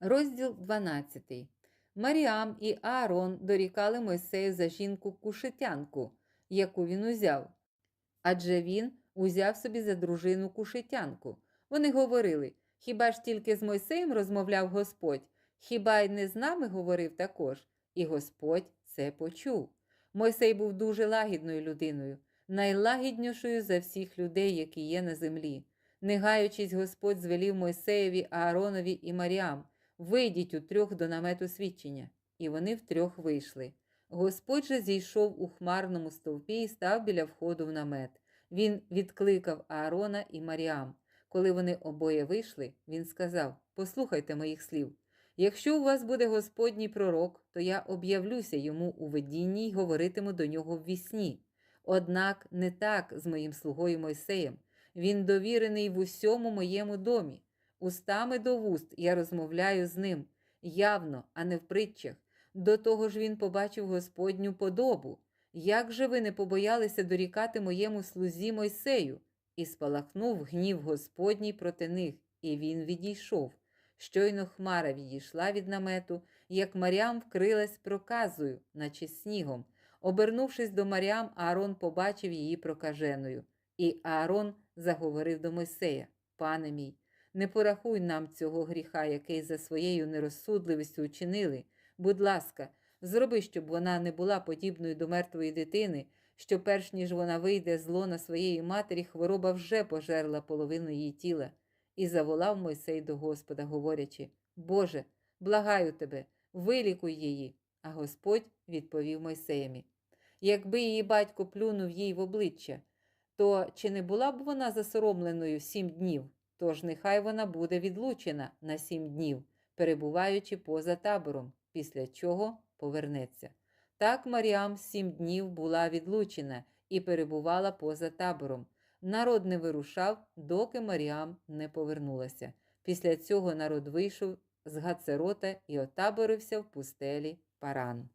Розділ 12. Маріам і Аарон дорікали Мойсею за жінку кушетянку, яку він узяв. Адже він узяв собі за дружину кушетянку. Вони говорили: хіба ж тільки з Мойсеєм розмовляв Господь, хіба й не з нами говорив також? І Господь це почув. Мойсей був дуже лагідною людиною, найлагіднішою за всіх людей, які є на землі. Не гаючись, Господь звелів Мойсеєві, Ааронові і Маріам, вийдіть у трьох до намету свідчення. І вони втрьох вийшли. Господь же зійшов у хмарному стовпі і став біля входу в намет. Він відкликав Аарона і Маріам. Коли вони обоє вийшли, він сказав: Послухайте моїх слів. Якщо у вас буде Господній пророк, то я об'явлюся йому у видінні й говоритиму до нього в вісні. Однак не так з моїм слугою Мойсеєм. Він довірений в усьому моєму домі. Устами до вуст я розмовляю з ним явно, а не в притчах. До того ж він побачив Господню подобу. Як же ви не побоялися дорікати моєму слузі Мойсею? І спалахнув гнів Господній проти них, і він відійшов. Щойно хмара відійшла від намету, як Маріам вкрилась проказою, наче снігом. Обернувшись до Маріам, Аарон побачив її прокаженою. І Аарон заговорив до Мойсея: Пане мій, не порахуй нам цього гріха, який за своєю нерозсудливістю учинили. Будь ласка, зроби, щоб вона не була подібною до мертвої дитини, що перш ніж вона вийде з лона своєї матері, хвороба вже пожерла половину її тіла. І заволав Мойсей до Господа, говорячи: Боже, благаю тебе, вилікуй її. А Господь відповів Мойсеємі: Якби її батько плюнув їй в обличчя, то чи не була б вона засоромленою сім днів? Тож нехай вона буде відлучена на сім днів, перебуваючи поза табором, після чого повернеться. Так Маріам сім днів була відлучена і перебувала поза табором. Народ не вирушав, доки Маріам не повернулася. Після цього народ вийшов з Гацерота і отаборився в пустелі Паран.